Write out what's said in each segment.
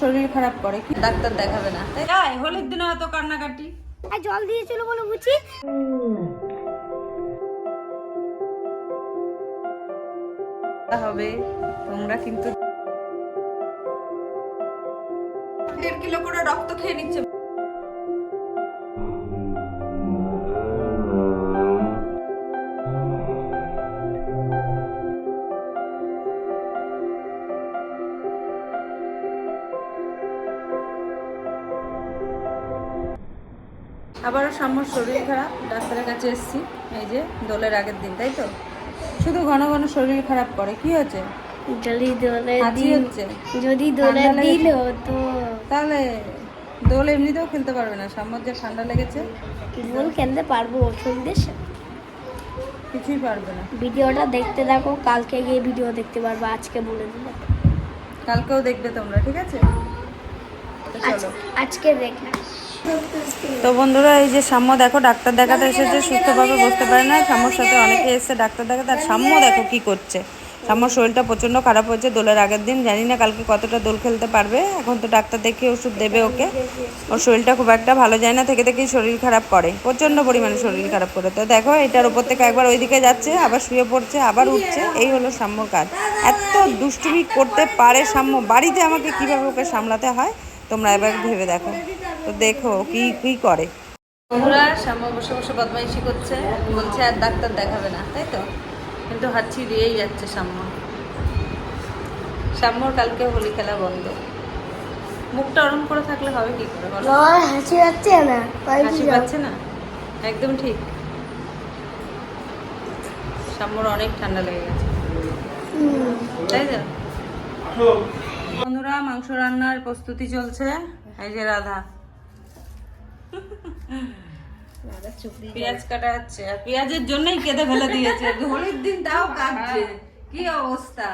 শরীর খারাপ করে। কি ডাক্তার দেখাবে না। তাই হোলির দিনে এত কান্নাকাটি। আর জল দিয়েছিল বলে বুঝি। হবে তোমরা কিন্তু দেড় কিলো করে রক্ত খেয়ে নিচ্ছে। সাম্যর শরীর খারাপ ডাক্তারের কাছে এসেছি। এই যে দোলের আগের দিন তাই তো? শুধু ঘন ঘন শরীর খারাপ করে কি হয়েছে? যদি দোলে হাঁচি হচ্ছে। যদি দোলে ঠান্ডা তো তাহলে দোল এমনিতেও খেলতে পারবে না। সাম্যর যে ঠান্ডা লেগেছে দোল খেলতে পারব ওষুধদের। কিছুই পারবে না। ভিডিওটা দেখতে থাকো কালকে গিয়ে ভিডিও দেখতে পারব আজকে বলে দিলে কালকেও দেখবে তোমরা ঠিক আছে? আজকে তো বন্ধুরা এই যে সাম্য দেখো ডাক্তার দেখাতে এসেছে সুস্থভাবে বসতে পারে না সাম্যর সাথে অনেকে এসেছে ডাক্তার দেখাতে। আর সাম্য দেখো কি করছে। সাম্যর শরীরটা প্রচণ্ড খারাপ হয়েছে দোলের আগের দিন। জানি না কালকে কতটা দোল খেলতে পারবে। এখন তো ডাক্তার দেখে ওষুধ দেবে ওকে। ওর শরীরটা খুব একটা ভালো যায় না থেকে থেকেই শরীর খারাপ করে। প্রচণ্ড পরিমাণে শরীর খারাপ করে। তো দেখো এটার উপর থেকে একবার ওইদিকে যাচ্ছে আবার শুয়ে পড়ছে আবার উঠছে। এই হলো সাম্যর কাজ। এত দুষ্টুমি করতে পারে সাম্য। বাড়িতে আমাকে কীভাবে ওকে সামলাতে হয়? তোমরা এবার ভেবে দেখো। তো দেখো কি কি করে। বন্ধুরা শ্যাম বসে বসে বদমাইশি করছে। বলছে আর ডাক্তার দেখাবে না তাই তো? কিন্তু হাঁচি দিয়েই যাচ্ছে সাম্য সাম্যর কালকে হোলি খেলা বন্ধ। মুখটা অরম করে থাকলে হবে কি করে বলো? হাসি হচ্ছে না। হাসি পাচ্ছে না? একদম ঠিক। সাম্যর অনেক ঠান্ডা লেগে গেছে। তাই তো? বন্ধুরা মাংস রান্নার প্রস্তুতি চলছে। এই যে রাধা। পেঁয়াজ কাটা হচ্ছে। আর পেঁয়াজের জন্যই কেঁদে ফেলে দিয়েছে। হোলির দিন তাও কাটছে। কি অবস্থা?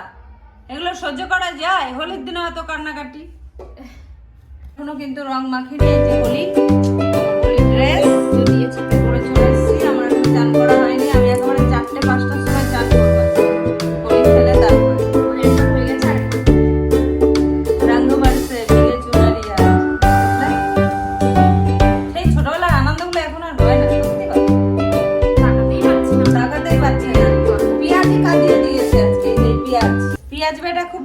এগুলো সহ্য করা যায়? হোলির দিনে এত কান্নাকাটি। এখনও কিন্তু রং মাখিনি এই যে হোলি হোলি ড্রেস দিয়েছে পরে চলে খুব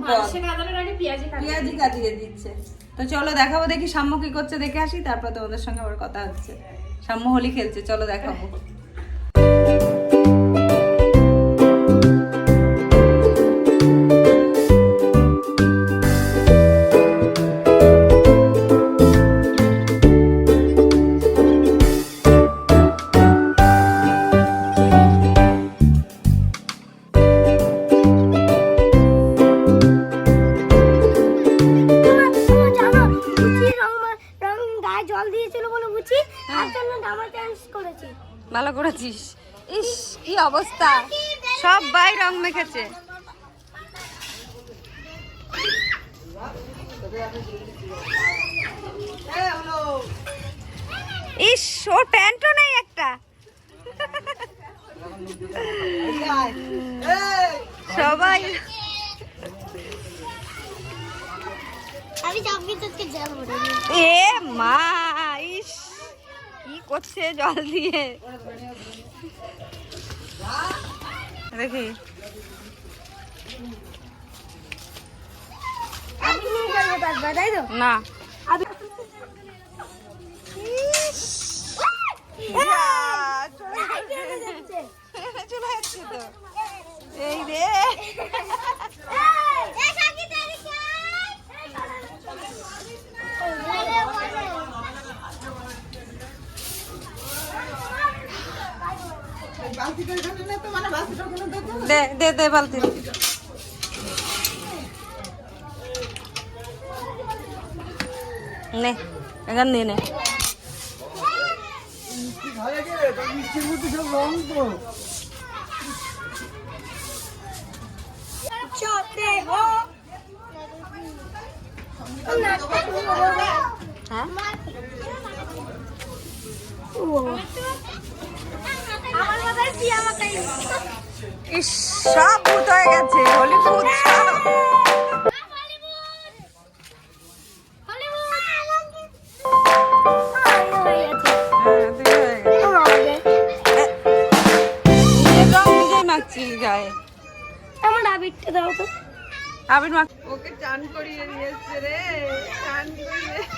পেঁয়াজি কাটিয়ে দিচ্ছে। তো চলো দেখাবো দেখি সাম্য কি করছে দেখে আসি তারপর তোমাদের সঙ্গে আবার কথা হচ্ছে। সাম্য হোলি খেলছে চলো দেখাবো। ভালো ইস কি অবস্থা? সব বাই রং মেখেছে। ইস ওর প্যান্টও নেই একটা। সবাই আমি এ মা করছে জল দিয়ে। দেখি। না। চলে যাচ্ছে তো এই রে দে দে দে বালতি। নে এখান দিয়ে নে। হ্যাঁ? আমার মাথায় পিয়া মাথায় ইস সব ভূত হয়ে গেছে হলিউড আবির মাছ ওকে চান করিয়ে নিয়েছে রে চান করিয়ে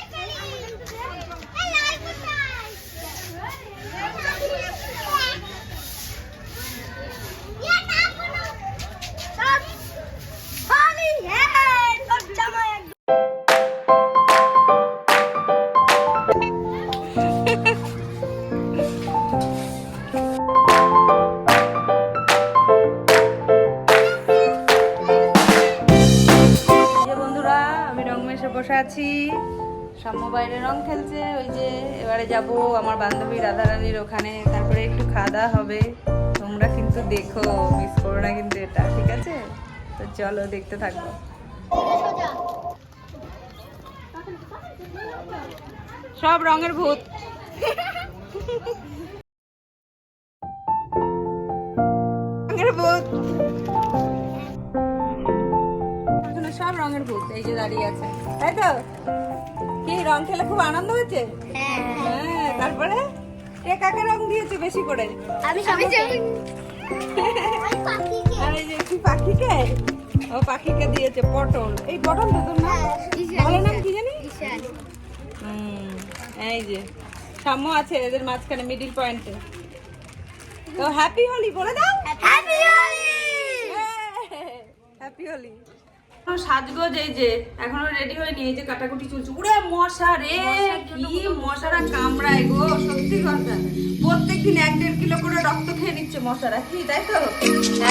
বসে আছি। সাম্য বাইরে রং খেলছে, ওই যে এবারে যাব আমার বান্ধবী রাধারানীর ওখানে, তারপরে একটু খাওয়া হবে। তোমরা কিন্তু দেখো মিস করো না কিন্তু এটা, ঠিক আছে? তো চলো দেখতে থাকব সব রঙের ভূত। রঙের ভূত এই যে দাঁড়িয়ে আছে। তাই তো? কি রং খেলে খুব আনন্দ হয়েছে? হ্যাঁ তারপরে? কে কাকে রং দিয়েছে বেশি করে? আমি আর এই যে কি পাখিকে? ও পাখিকে দিয়েছে পটল। এই পটল তো তোর নাম? ভালো নাম কি জানি? এই যে। সাম্য আছে এদের মাঝখানে মিডিল পয়েন্টে তো হ্যাপি হোলি বলে দাও। হ্যাপি হোলি হ্যাপি হোলি সাজগোজ এই যে এখনও রেডি হয়নি এই যে কাটাকুটি চলছে। উড়ে মশা রে কি মশারা কামড়ায় গো সত্যি কথা। প্রত্যেকদিন এক দেড় কিলো করে রক্ত খেয়ে নিচ্ছে মশারা কি তাই তো?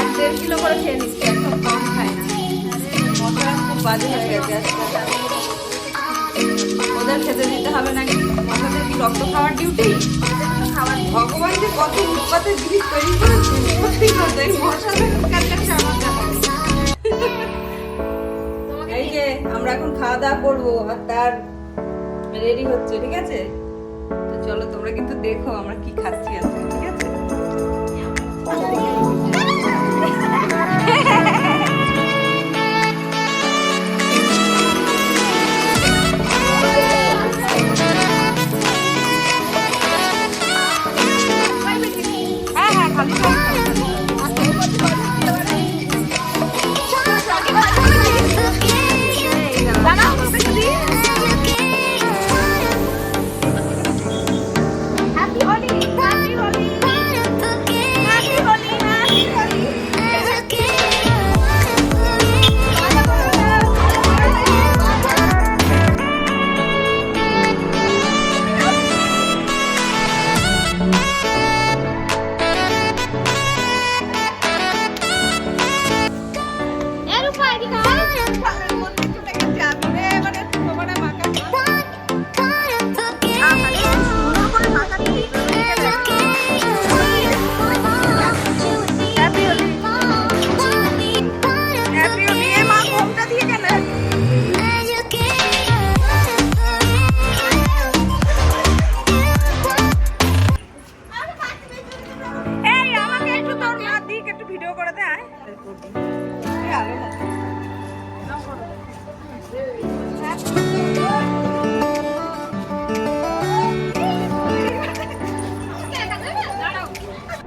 এক দেড় কিলো করে খেয়ে নিচ্ছে একদম কম খায় না। মশারা খুব বাজে হয়ে গেছে ওদের খেতে দিতে হবে নাকি? মশাদের কি রক্ত খাওয়ার ডিউটি খাবার ভগবান যে কত উৎপাতের জিনিস তৈরি করেছে সত্যি কথা এই মশাদের কাছে আমার আমরা এখন খাওয়া দাওয়া করব আর তার রেডি হচ্ছে, ঠিক আছে? তো চলো তোমরা কিন্তু দেখো আমরা কি খাচ্ছি আজকে, ঠিক আছে?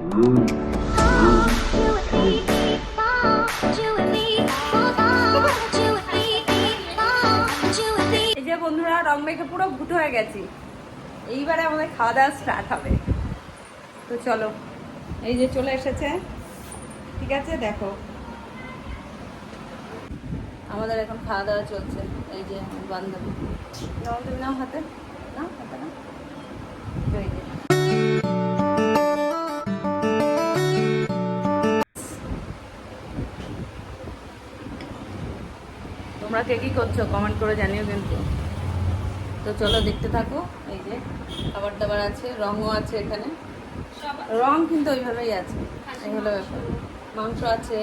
এই যে বন্ধুরা, রং মেখে পুরো ভূত হয়ে গেছি। এইবারে আমাদের খাওয়া দাওয়া স্টার্ট হবে। তো চলো, এই যে চলে এসেছে। ঠিক আছে, দেখো। আমাদের এখন খাওয়া দাওয়া চলছে। এই যে আমার বান্ধবী নাও হাতে। নাও হাতে নাও। তোমরা কে কি করছ? কমেন্ট করে জানিও কিন্তু। তো চলো দেখতে থাকো। এই যে খাবার দাবার আছে রঙও আছে এখানে। রং কিন্তু ওইভাবেই আছে। এই হলো ব্যাপার। মাংস আছে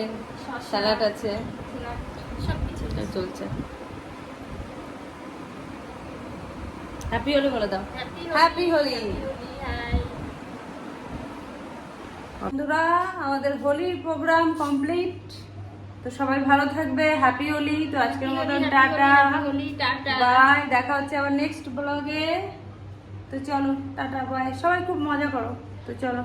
স্যালাড আছে। চলছে। হ্যাপি হোলি বলে দাও। হ্যাপি হোলি বন্ধুরা আমাদের হোলির প্রোগ্রাম কমপ্লিট তো সবাই ভালো থাকবে হ্যাপি হোলি তো আজকের মতন টাটা। বাই দেখা হচ্ছে আবার নেক্সট ব্লগে তো চলো টাটা বাই সবাই খুব মজা করো। তো চলো।